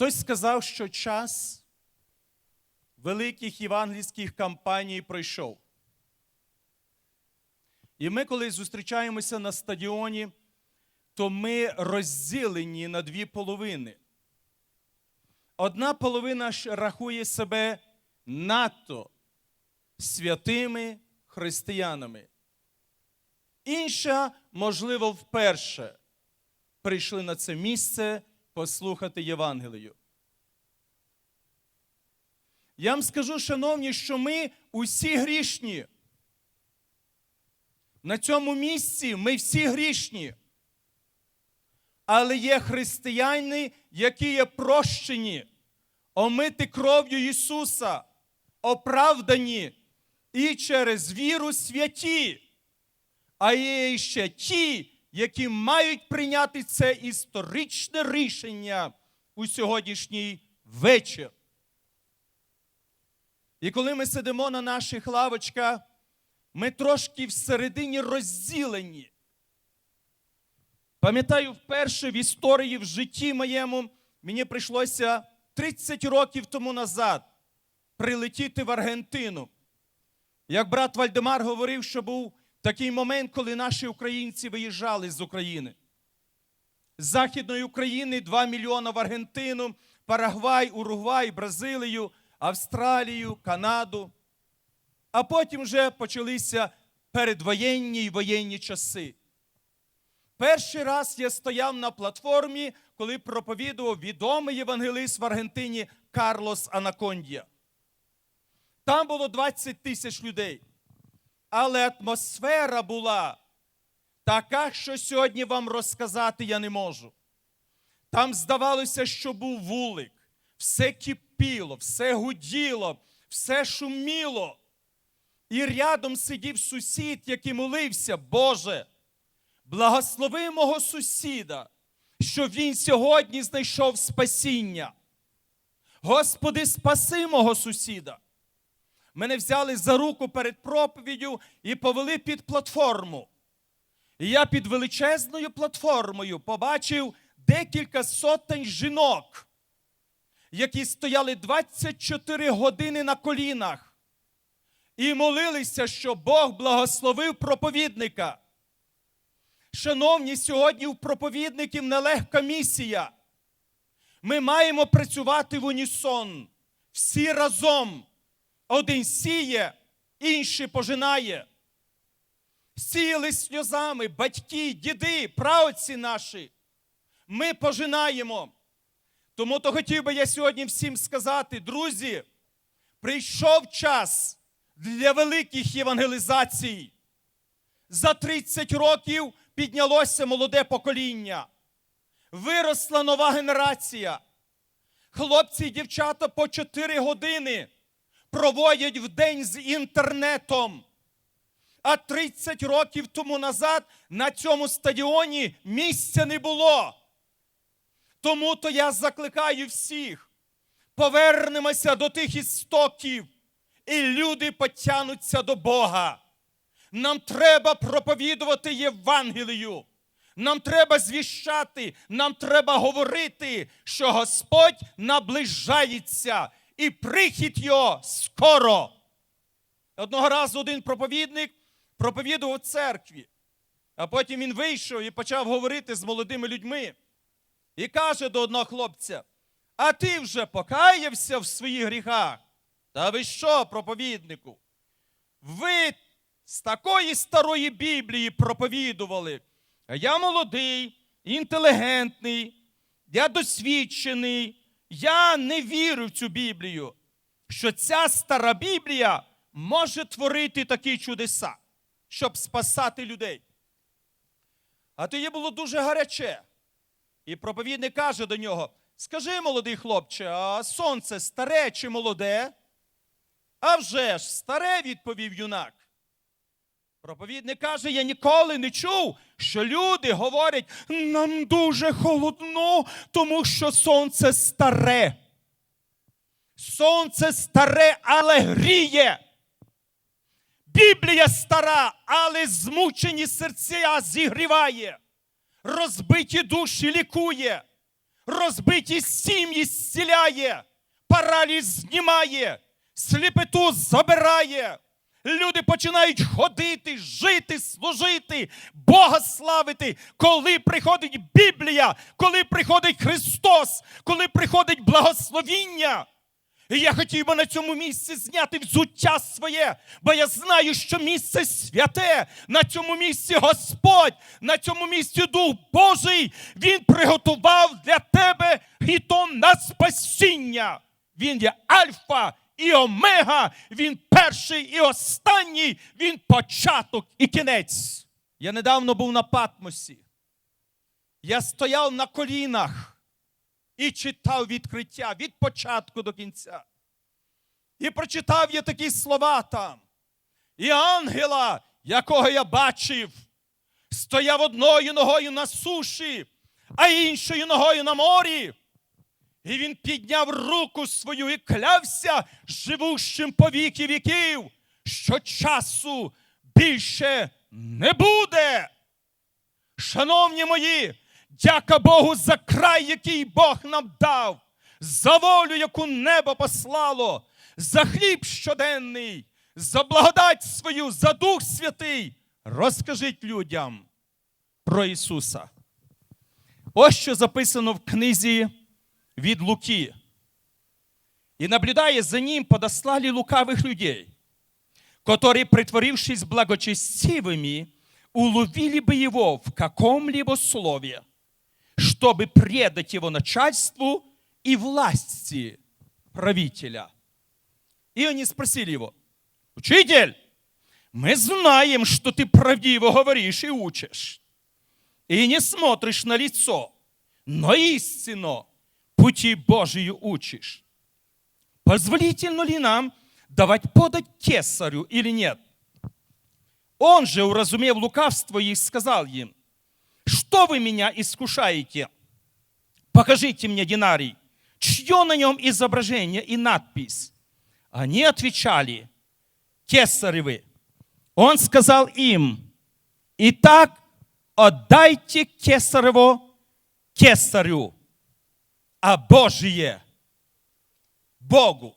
Хтось сказав, що час великих євангельських кампаній пройшов. І ми, коли зустрічаємося на стадіоні, то ми розділені на дві половини. Одна половина рахує себе надто святими християнами. Інша, можливо, вперше прийшли на це місце послухати Євангелію. Я вам скажу, шановні, що ми усі грішні. На цьому місці ми всі грішні. Але є християни, які є прощені, омиті кров'ю Ісуса, оправдані і через віру святі. А є ще ті, які мають прийняти це історичне рішення у сьогоднішній вечір. І коли ми сидимо на наших лавочках, ми трошки всередині розділені. Пам'ятаю, вперше в історії в житті моєму мені прийшлося 30 років тому назад прилетіти в Аргентину. Як брат Вальдемар говорив, що був такий момент, коли наші українці виїжджали з України. З Західної України 2 мільйони в Аргентину, Парагвай, Уругвай, Бразилію, Австралію, Канаду. А потім вже почалися передвоєнні і воєнні часи. Перший раз я стояв на платформі, коли проповідував відомий євангелист в Аргентині Карлос Анакондія. Там було 20 тисяч людей. Але атмосфера була така, що сьогодні вам розказати я не можу. Там здавалося, що був вулик, все кипіло, все гуділо, все шуміло. І рядом сидів сусід, який молився, Боже, благослови мого сусіда, що він сьогодні знайшов спасіння. Господи, спаси мого сусіда. Мене взяли за руку перед проповіддю і повели під платформу. І я під величезною платформою побачив декілька сотень жінок, які стояли 24 години на колінах і молилися, що Бог благословив проповідника. Шановні, сьогодні у проповідників нелегка місія. Ми маємо працювати в унісон, всі разом. Один сіє, інший пожинає. Сіяли сльозами батьки, діди, праотці наші. Ми пожинаємо. Тому то хотів би я сьогодні всім сказати, друзі, прийшов час для великих євангелізацій. За 30 років піднялося молоде покоління. Виросла нова генерація. Хлопці і дівчата по 4 години проводять в день з інтернетом. А 30 років тому назад на цьому стадіоні місця не було. Тому то я закликаю всіх, повернемося до тих істоків, і люди потягнуться до Бога. Нам треба проповідувати Євангелію. Нам треба звіщати, нам треба говорити, що Господь наближається і прихід його скоро. Одного разу один проповідник проповідував в церкві, а потім він вийшов і почав говорити з молодими людьми. І каже до одного хлопця: А ти вже покаявся в своїх гріхах? Та ви що, проповіднику? Ви з такої старої Біблії проповідували. Я молодий, інтелігентний, я досвідчений. Я не вірю в цю Біблію, що ця стара Біблія може творити такі чудеса, щоб спасати людей. А тоді було дуже гаряче. І проповідник каже до нього: Скажи, молодий хлопче, а сонце старе чи молоде? А вже ж, старе, відповів юнак. Проповідник каже: я ніколи не чув, що люди говорять, нам дуже холодно, тому що сонце старе. Сонце старе, але гріє. Біблія стара, але змучені серця зігріває, розбиті душі лікує, розбиті сім'ї зціляє, параліч знімає, сліпоту забирає. Люди починають ходити, жити, служити, Бога славити, коли приходить Біблія, коли приходить Христос, коли приходить благословіння. І я хотів би на цьому місці зняти взуття своє, бо я знаю, що місце святе, на цьому місці Господь, на цьому місці Дух Божий, Він приготував для тебе і то на спасіння. Він є Альфа і Омега, він перший і останній, він початок і кінець. Я недавно був на Патмосі. Я стояв на колінах і читав відкриття від початку до кінця. І прочитав я такі слова там. І ангела, якого я бачив, стояв одною ногою на суші, а іншою ногою на морі. І він підняв руку свою і клявся живущим по віки віків, що часу більше не буде. Шановні мої, дяка Богу за край, який Бог нам дав, за волю, яку небо послало, за хліб щоденний, за благодать свою, за Дух Святий. Розкажіть людям про Ісуса. Ось що записано в книзі від Луки. И наблюдая за ним, подослали лукавых людей, которые, притворившись благочестивыми, уловили бы его в каком-либо слове, чтобы предать его начальству и власти правителя. И они спросили его, «Учитель, мы знаем, что ты правдиво говоришь и учишь, и не смотришь на лицо, но истинно пути Божию учишь. Позволительно ли нам давать подать кесарю или нет? Он же, уразумев лукавство их, сказал им, что вы меня искушаете? Покажите мне динарий, чье на нем изображение и надпись. Они отвечали, кесаревы. Он сказал им, итак, отдайте кесарево кесарю, а Божіє Богу.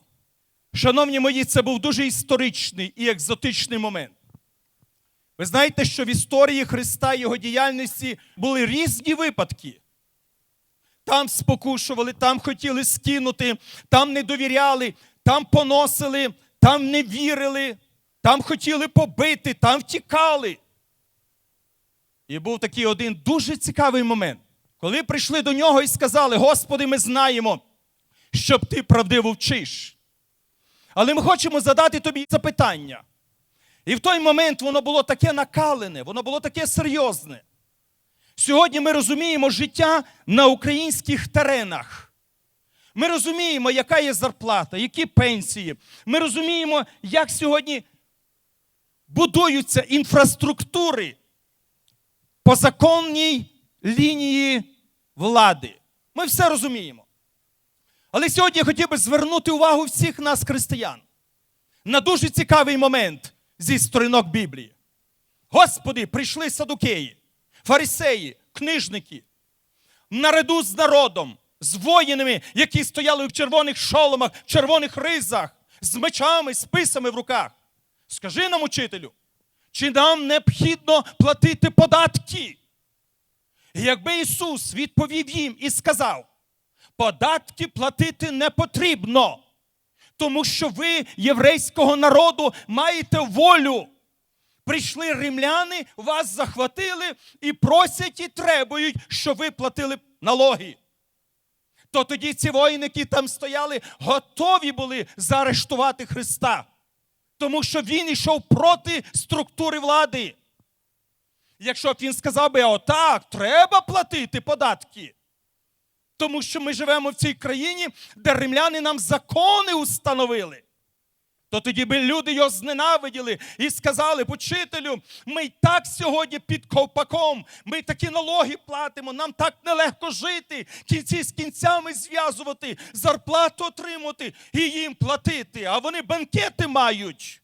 Шановні мої, це був дуже історичний і екзотичний момент. Ви знаєте, що в історії Христа і його діяльності були різні випадки. Там спокушували, там хотіли скинути, там не довіряли, там поносили, там не вірили, там хотіли побити, там втікали. І був такий один дуже цікавий момент, коли прийшли до нього і сказали: Господи, ми знаємо, щоб ти правдиво вчиш. Але ми хочемо задати тобі запитання. І в той момент воно було таке накалене, воно було таке серйозне. Сьогодні ми розуміємо життя на українських теренах. Ми розуміємо, яка є зарплата, які пенсії. Ми розуміємо, як сьогодні будуються інфраструктури по законній лінії влади. Ми все розуміємо. Але сьогодні я хотів би звернути увагу всіх нас, християн, на дуже цікавий момент зі сторінок Біблії. Господи, прийшли садукеї, фарисеї, книжники, наряду з народом, з воїнами, які стояли в червоних шоломах, в червоних ризах, з мечами, з списами в руках. Скажи нам, учителю, чи нам необхідно платити податки? Якби Ісус відповів їм і сказав, податки платити не потрібно, тому що ви, єврейського народу, маєте волю. Прийшли римляни, вас захватили і просять і требують, щоб ви платили налоги. То тоді ці воїни, які там стояли, готові були заарештувати Христа, тому що він йшов проти структури влади. Якщо б він сказав би, отак, треба платити податки. Тому що ми живемо в цій країні, де римляни нам закони установили. То тоді би люди його зненавиділи і сказали, учителю, ми й так сьогодні під ковпаком, ми такі налоги платимо, нам так нелегко жити, кінці з кінцями зв'язувати, зарплату отримати і їм платити, а вони банкети мають.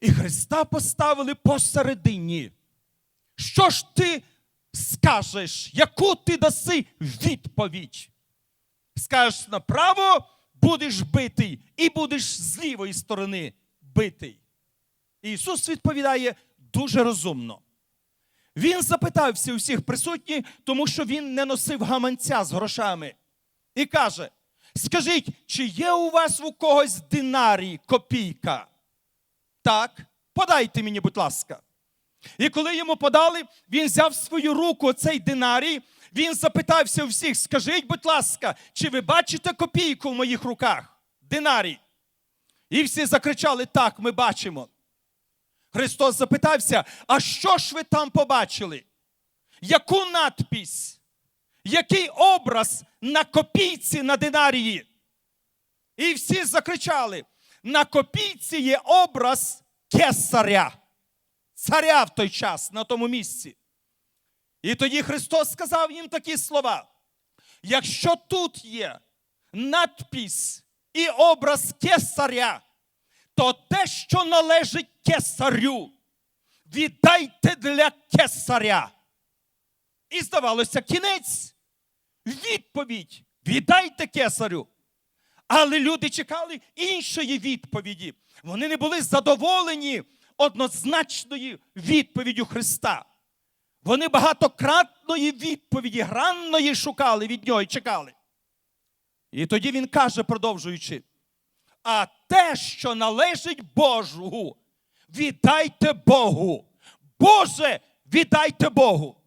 І Христа поставили посередині. Що ж ти скажеш, яку ти даси відповідь. Скажеш направо, будеш битий, і будеш з лівої сторони битий. Ісус відповідає дуже розумно. Він запитався у всіх присутніх, тому що він не носив гаманця з грошами. І каже: Скажіть, чи є у вас у когось динарій копійка? Так, подайте мені, будь ласка. І коли йому подали, він взяв свою руку цей динарій, він запитався у всіх: скажіть, будь ласка, чи ви бачите копійку в моїх руках? Динарій. І всі закричали: так, ми бачимо. Христос запитався: а що ж ви там побачили? Яку надпись? Який образ на копійці на динарії? І всі закричали: на копійці є образ кесаря, царя в той час на тому місці. І тоді Христос сказав їм такі слова: якщо тут є надпись і образ кесаря, то те, що належить кесарю, віддайте для кесаря. І здавалося, кінець. Відповідь: віддайте кесарю. Але люди чекали іншої відповіді. Вони не були задоволені однозначною відповіддю Христа. Вони багатократної відповіді, гранної шукали від нього і чекали. І тоді він каже, продовжуючи: а те, що належить Божу, віддайте Богу. Боже, віддайте Богу.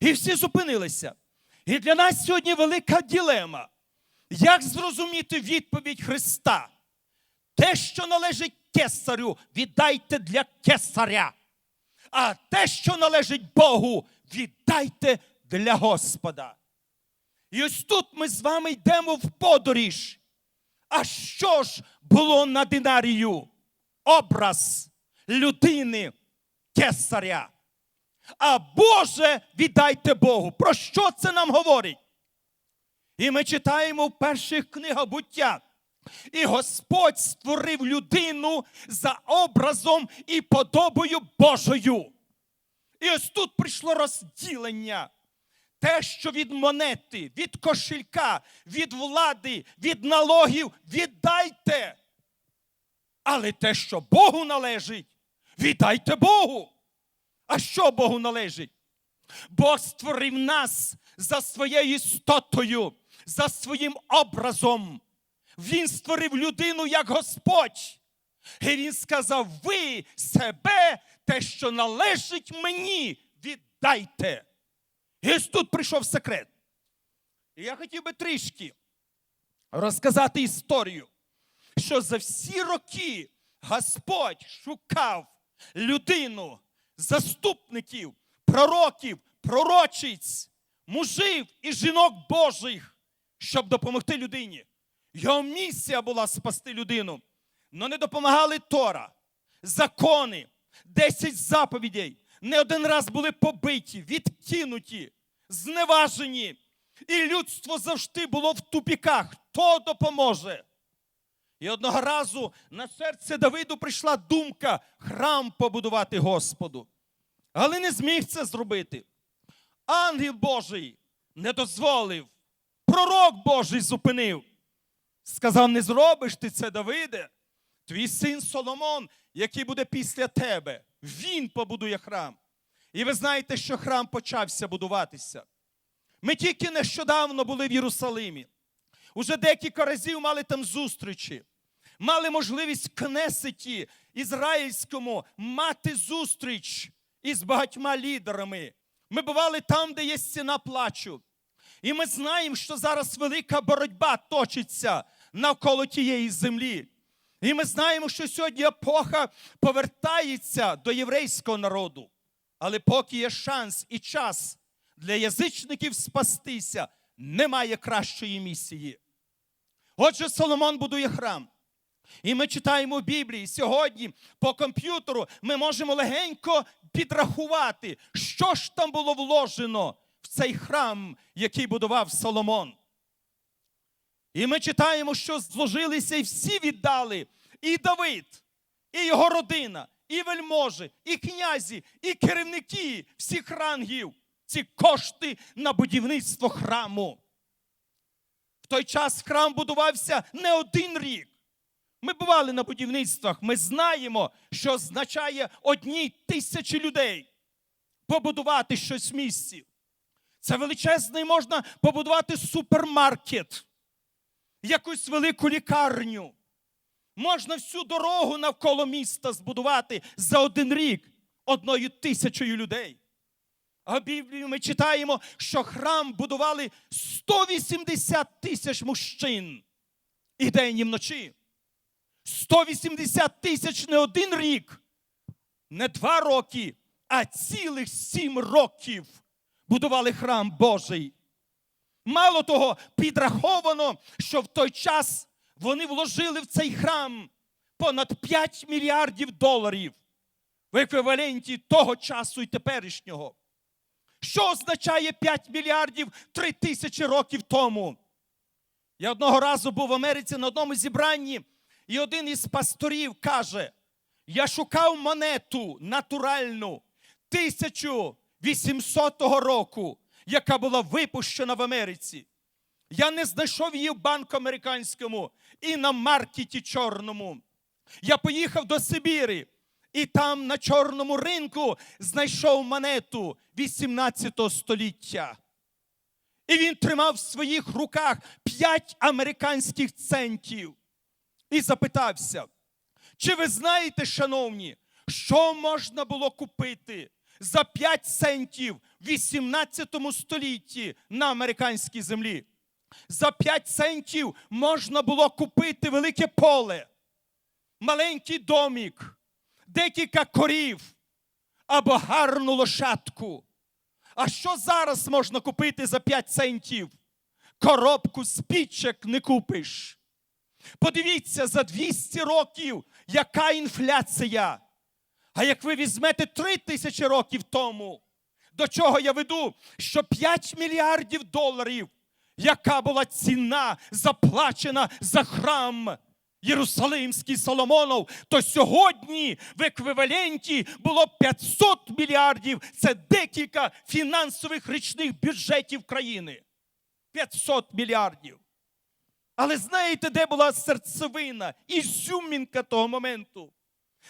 І всі зупинилися. І для нас сьогодні велика ділема. Як зрозуміти відповідь Христа? Те, що належить кесарю, віддайте для кесаря. А те, що належить Богу, віддайте для Господа. І ось тут ми з вами йдемо в подоріж. А що ж було на динарію? Образ людини кесаря. А Боже віддайте Богу. Про що це нам говорить? І ми читаємо в перших книгах буття. І Господь створив людину за образом і подобою Божою. І ось тут прийшло розділення. Те, що від монети, від кошелька, від влади, від налогів віддайте. Але те, що Богу належить, віддайте Богу. А що Богу належить? Бог створив нас за своєю істотою, за своїм образом. Він створив людину як Господь. І він сказав: ви себе, те, що належить мені, віддайте. І ось тут прийшов секрет. І я хотів би трішки розказати історію, що за всі роки Господь шукав людину, заступників, пророків, пророчиць, мужів і жінок Божих, щоб допомогти людині. Його місія була спасти людину. Но не допомагали Тора, закони, 10 заповідей. Не один раз були побиті, відкинуті, зневажені. І людство завжди було в тупіках. Хто допоможе? І одного разу на серце Давиду прийшла думка храм побудувати Господу. Але не зміг це зробити. Ангел Божий не дозволив. Пророк Божий зупинив. Сказав: не зробиш ти це, Давиде. Твій син Соломон, який буде після тебе, він побудує храм. І ви знаєте, що храм почався будуватися. Ми тільки нещодавно були в Єрусалимі. Уже декілька разів мали там зустрічі. Мали можливість Кнесеті ізраїльському мати зустріч із багатьма лідерами. Ми бували там, де є стіна плачу. І ми знаємо, що зараз велика боротьба точиться навколо тієї землі. І ми знаємо, що сьогодні епоха повертається до єврейського народу. Але поки є шанс і час для язичників спастися, немає кращої місії. Отже, Соломон будує храм. І ми читаємо в Біблії сьогодні по комп'ютеру ми можемо легенько підрахувати, що ж там було вложено в цей храм, який будував Соломон. І ми читаємо, що зложилися і всі віддали, і Давид, і його родина, і вельможі, і князі, і керівники всіх рангів. ці кошти на будівництво храму. В той час храм будувався не один рік. Ми бували на будівництвах, ми знаємо, що означає одній тисячі людей побудувати щось в місті. Це величезний можна побудувати супермаркет, якусь велику лікарню. Можна всю дорогу навколо міста збудувати за один рік одною тисячою людей. А в Біблії ми читаємо, що храм будували 180 тисяч мужчин і день і вночі. 180 тисяч не один рік, не два роки, а цілих сім років будували храм Божий. Мало того, підраховано, що в той час вони вложили в цей храм понад 5 мільярдів доларів в еквіваленті того часу і теперішнього. Що означає 5 мільярдів 3 тисячі років тому? Я одного разу був в Америці на одному зібранні, і один із пасторів каже: я шукав монету натуральну 1800 року, яка була випущена в Америці. Я не знайшов її в банку американському і на маркеті чорному. Я поїхав до Сибірі і там на чорному ринку знайшов монету 18 століття. І він тримав в своїх руках п'ять американських центів і запитався: чи ви знаєте, шановні, що можна було купити за 5 центів в 18 столітті на американській землі? За 5 центів можна було купити велике поле, маленький домік, декілька корів або гарну лошадку. А що зараз можна купити за 5 центів? Коробку спічок не купиш. Подивіться, за 200 років, яка інфляція. А як ви візьмете 3 тисячі років тому, до чого я веду, що 5 мільярдів доларів, яка була ціна заплачена за храм Єрусалимський Соломонов, то сьогодні в еквіваленті було 500 мільярдів. Це декілька фінансових річних бюджетів країни. 500 мільярдів. Але знаєте, де була серцевина і зюмінка того моменту?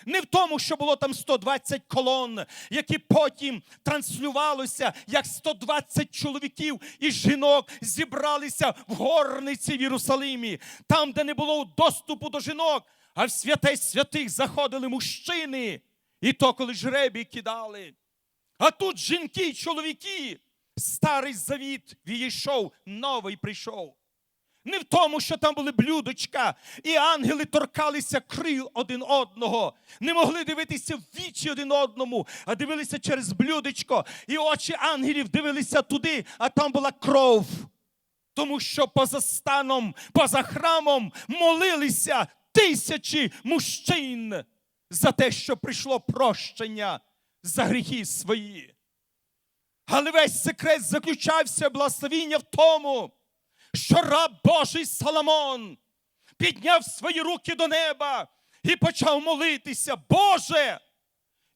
Не в тому, що було там 120 колон, які потім транслювалося, як 120 чоловіків і жінок зібралися в горниці в Єрусалимі, там, де не було доступу до жінок, а в святе святих заходили мужчини, і то, коли жребій кидали. А тут жінки й чоловіки, старий завіт відійшов, новий прийшов. Не в тому, що там були блюдочка, і ангели торкалися крил один одного, не могли дивитися в вічі один одному, а дивилися через блюдечко, і очі ангелів дивилися туди, а там була кров. Тому що поза станом, поза храмом молилися тисячі мужчин за те, що прийшло прощення за гріхи свої. Але весь секрет заключався благословіння в тому що раб Божий Соломон підняв свої руки до неба і почав молитися. Боже,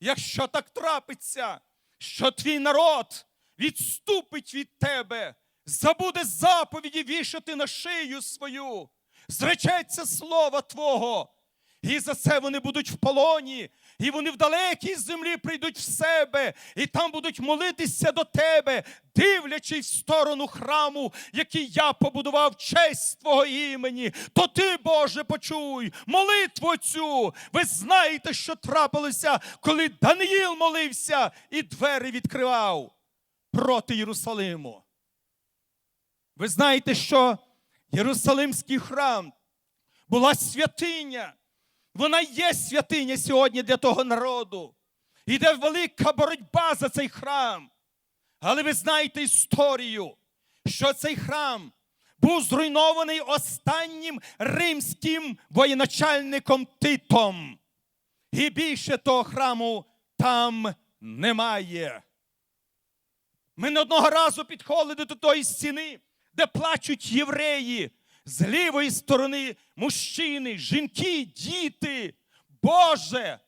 якщо так трапиться, що твій народ відступить від тебе, забуде заповіді вішати на шию свою, зречеться слова Твого, і за це вони будуть в полоні, і вони в далекій землі прийдуть в себе, і там будуть молитися до тебе, дивлячись в сторону храму, який я побудував честь Твого імені. То ти, Боже, почуй молитву цю. Ви знаєте, що трапилося, коли Даниїл молився і двері відкривав проти Єрусалиму. Ви знаєте, що Єрусалимський храм була святиня. Вона є святиня сьогодні для того народу. Іде велика боротьба за цей храм. Але ви знаєте історію, що цей храм був зруйнований останнім римським воєначальником Титом. І більше того храму там немає. Ми не одного разу підходили до тої стіни, де плачуть євреї. З лівої сторони мужчини, жінки, діти. Боже,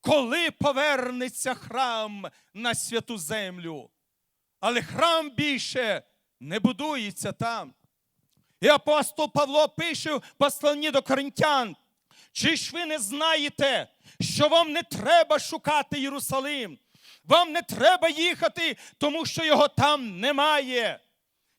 коли повернеться храм на святу землю? але храм більше не будується там. І апостол Павло пише в посланні до коринтян, чи ж ви не знаєте, що вам не треба шукати Єрусалим? Вам не треба їхати, тому що його там немає.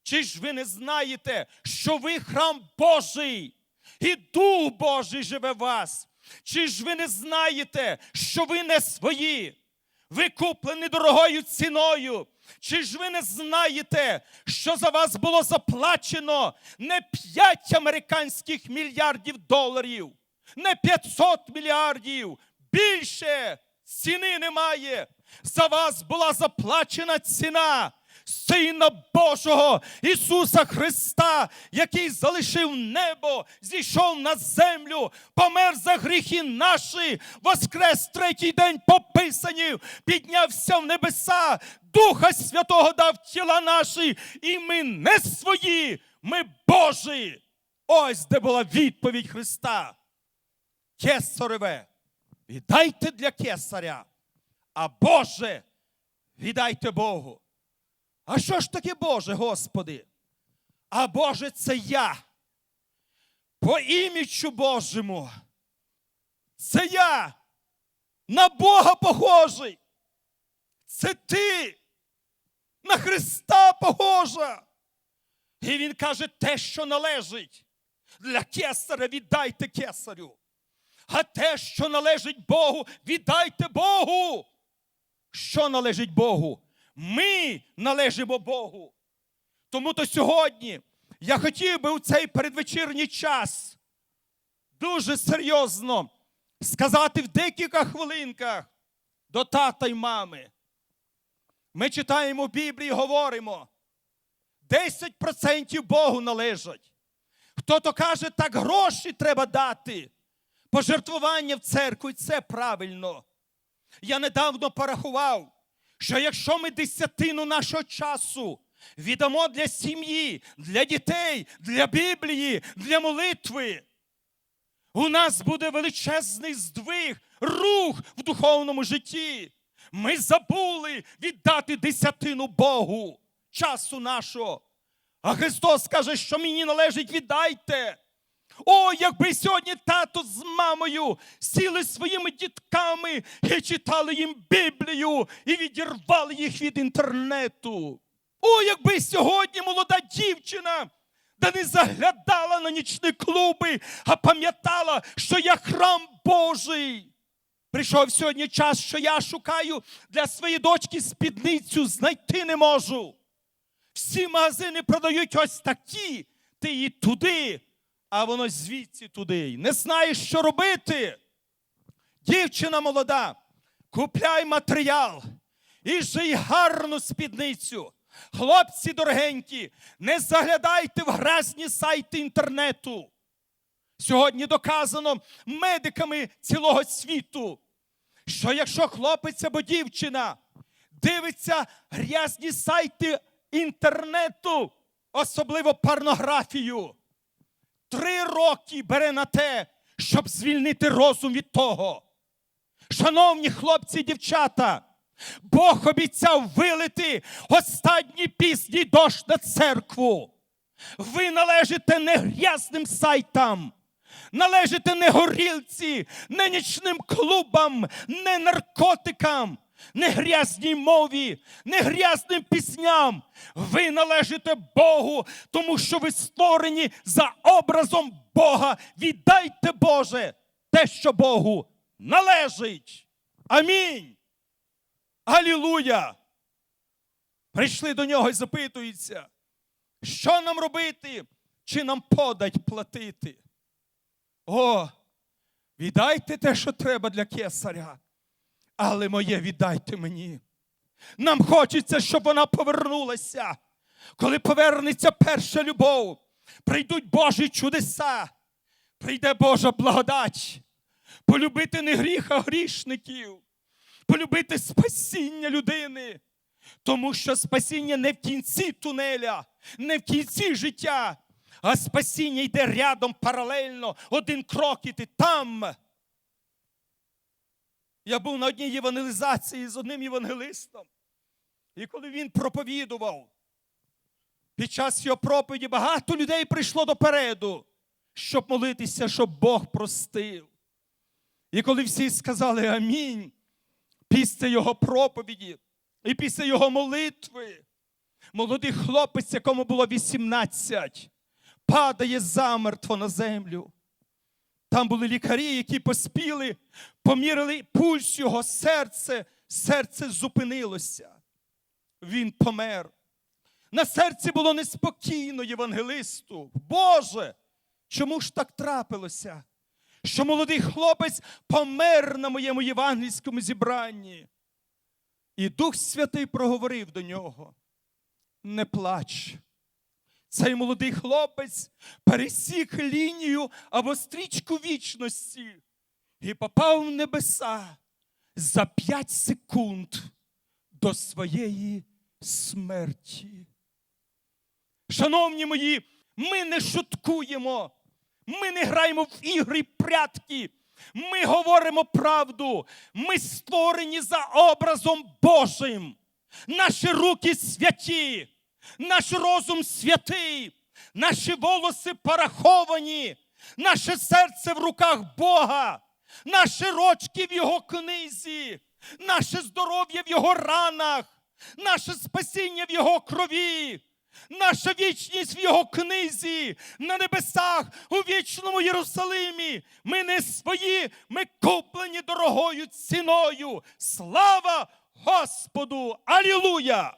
Чи ж ви не знаєте, що ви храм Божий, і Дух Божий живе в вас? Чи ж ви не знаєте, що ви не свої? Ви куплені дорогою ціною. Чи ж ви не знаєте, що за вас було заплачено не 5 американських мільярдів доларів, не 500 мільярдів, більше ціни немає. За вас була заплачена ціна. Сина Божого Ісуса Христа, який залишив небо, зійшов на землю, помер за гріхи наші, воскрес третій день по Писанню, піднявся в небеса, Духа Святого дав тіла наші, і ми не свої, ми Божі. Ось де була відповідь Христа. Кесареве, віддайте для кесаря, а Боже, віддайте Богу. А що ж таке Боже, Господи? А Боже, це я. По імічу Божому. Це я. На Бога похожий. Це ти. На Христа похожа. І він каже, те, що належить. Для кесаря віддайте кесарю. А те, що належить Богу, віддайте Богу. Що належить Богу? Ми належимо Богу. Тому то сьогодні я хотів би у цей передвечірній час дуже серйозно сказати в декілька хвилинках до тата й мами. Ми читаємо Біблії, говоримо, 10% Богу належать. Хто то каже, так гроші треба дати. Пожертвування в церкву, і це правильно. Я недавно порахував, що якщо ми десятину нашого часу віддамо для сім'ї, для дітей, для Біблії, для молитви, у нас буде величезний здвиг, рух в духовному житті. Ми забули віддати десятину Богу, часу нашого. А Христос каже, що мені належить віддайте. О, якби сьогодні тато з мамою сіли своїми дітками і читали їм Біблію і відірвали їх від інтернету. О, якби сьогодні молода дівчина да не заглядала на нічні клуби, а пам'ятала, що я храм Божий. Прийшов сьогодні час, що я шукаю для своєї дочки спідницю, знайти не можу. Всі магазини продають ось такі, ти її туди, а воно звідси туди. Не знаєш, що робити. Дівчина молода, купляй матеріал і жий гарну спідницю. Хлопці дорогенькі, не заглядайте в грязні сайти інтернету. Сьогодні доказано медиками цілого світу, що якщо хлопець або дівчина дивиться грязні сайти інтернету, особливо порнографію, три роки бере на те, щоб звільнити розум від того. Шановні хлопці і дівчата, Бог обіцяв вилити останній пізній дощ на церкву. Ви належите не грязним сайтам, належите не горілці, не нічним клубам, не наркотикам, не грязній мові, не грязним пісням. Ви належите Богу, тому що ви створені за образом Бога. Віддайте Боже те, що Богу належить. Амінь. Алілуя! Прийшли до нього і запитуються, що нам робити, чи нам подать платити? О, віддайте те, що треба для кесаря, але моє віддайте мені. Нам хочеться, щоб вона повернулася. Коли повернеться перша любов, прийдуть Божі чудеса, прийде Божа благодать, полюбити не гріх, а грішників полюбити спасіння людини. Тому що спасіння не в кінці тунеля, не в кінці життя, а спасіння йде рядом паралельно, один крок і ти там. Я був на одній євангелізації з одним євангелистом. І коли він проповідував, під час його проповіді багато людей прийшло допереду, щоб молитися, щоб Бог простив. І коли всі сказали амінь, після його проповіді і після його молитви, молодий хлопець, якому було 18, падає замертво на землю. Там були лікарі, які поспіли, поміряли пульс його серце, серце зупинилося. Він помер. На серці було неспокійно євангелисту. Боже, чому ж так трапилося? Що молодий хлопець помер на моєму євангельському зібранні. І Дух Святий проговорив до нього: не плач. Цей молодий хлопець пересік лінію або стрічку вічності і попав в небеса за п'ять секунд до своєї смерті. Шановні мої, ми не шуткуємо, ми не граємо в ігри прятки. Ми говоримо правду. Ми створені за образом Божим. Наші руки святі, наш розум святий, наші волоси пораховані, наше серце в руках Бога, наші рочки в Його книзі, наше здоров'я в Його ранах, наше спасіння в Його крові. Наша вічність в Його книзі на небесах у вічному Єрусалимі. Ми не свої, ми куплені дорогою ціною. Слава Господу! Алілуя!